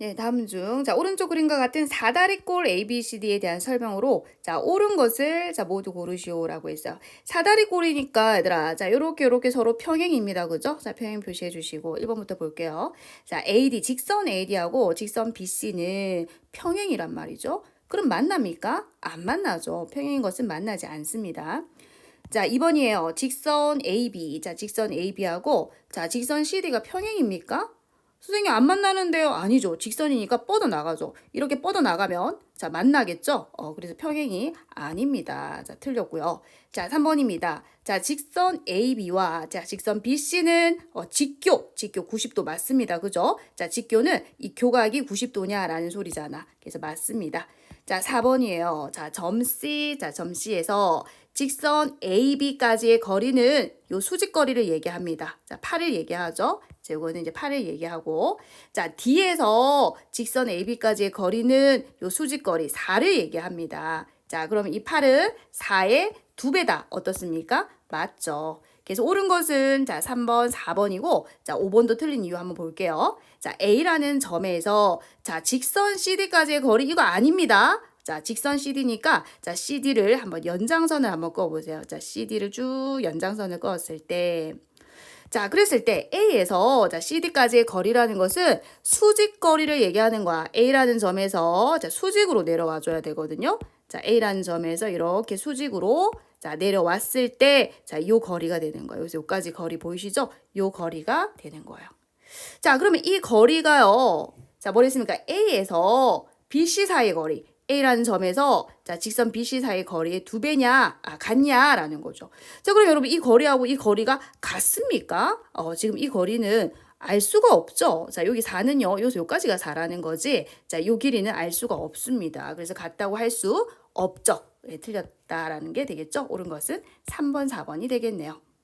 네, 다음 중, 자, 오른쪽 그림과 같은 사다리꼴 ABCD에 대한 설명으로, 자, 옳은 것을, 자, 모두 고르시오라고 했어요. 사다리꼴이니까, 얘들아, 자, 요렇게, 요렇게 서로 평행입니다. 그죠? 자, 평행 표시해 주시고, 1번부터 볼게요. 자, AD, 직선 AD하고 직선 BC는 평행이란 말이죠. 그럼 만납니까? 안 만나죠. 평행인 것은 만나지 않습니다. 자, 2번이에요. 직선 AB. 자, 직선 AB하고, 자, 직선 CD가 평행입니까? 선생님 안 만나는데요? 아니죠. 직선이니까 뻗어 나가죠. 이렇게 뻗어 나가면 자 만나겠죠? 어 그래서 평행이 아닙니다. 자 틀렸고요. 자 3번입니다. 자 직선 AB와 자 직선 BC는 어, 직교 직교 90도 맞습니다. 그죠? 자 직교는 이 교각이 90도냐라는 소리잖아. 그래서 맞습니다. 자 4번이에요. 자 점 C 자 점 C에서 직선 AB까지의 거리는 요 수직거리를 얘기합니다. 자 8을 얘기하죠. 자, 이거는 이제 8을 얘기하고 자 D에서 직선 AB까지의 거리는 요 수직거리 4를 얘기합니다. 자 그러면 이 8은 4의 두 배다 어떻습니까? 맞죠. 그래서 옳은 것은 자 3번, 4번이고 자 5번도 틀린 이유 한번 볼게요. 자 A라는 점에서 자 직선 CD까지의 거리 이거 아닙니다. 자, 직선 CD니까 자, CD를 한번 연장선을 한번 그어 보세요. 자, CD를 쭉 연장선을 그었을 때 자, 그랬을 때 A에서 자, CD까지의 거리라는 것은 수직 거리를 얘기하는 거야. A라는 점에서 자, 수직으로 내려와 줘야 되거든요. 자, A라는 점에서 이렇게 수직으로 자, 내려왔을 때 자, 요 거리가 되는 거예요. 그래서 요까지 거리 보이시죠? 요 거리가 되는 거예요. 자, 그러면 이 거리가요. 자, 뭐랬습니까? A에서 BC 사이의 거리. A라는 점에서 자 직선 BC 사이의 거리의 두 배냐 아 같냐라는 거죠. 자 그럼 여러분 이 거리하고 이 거리가 같습니까? 어 지금 이 거리는 알 수가 없죠. 자 여기 4는요 여기서 여기까지가 4라는 거지. 자 요 길이는 알 수가 없습니다. 그래서 같다고 할 수 없죠. 네, 틀렸다라는 게 되겠죠. 옳은 것은 3번 4번이 되겠네요.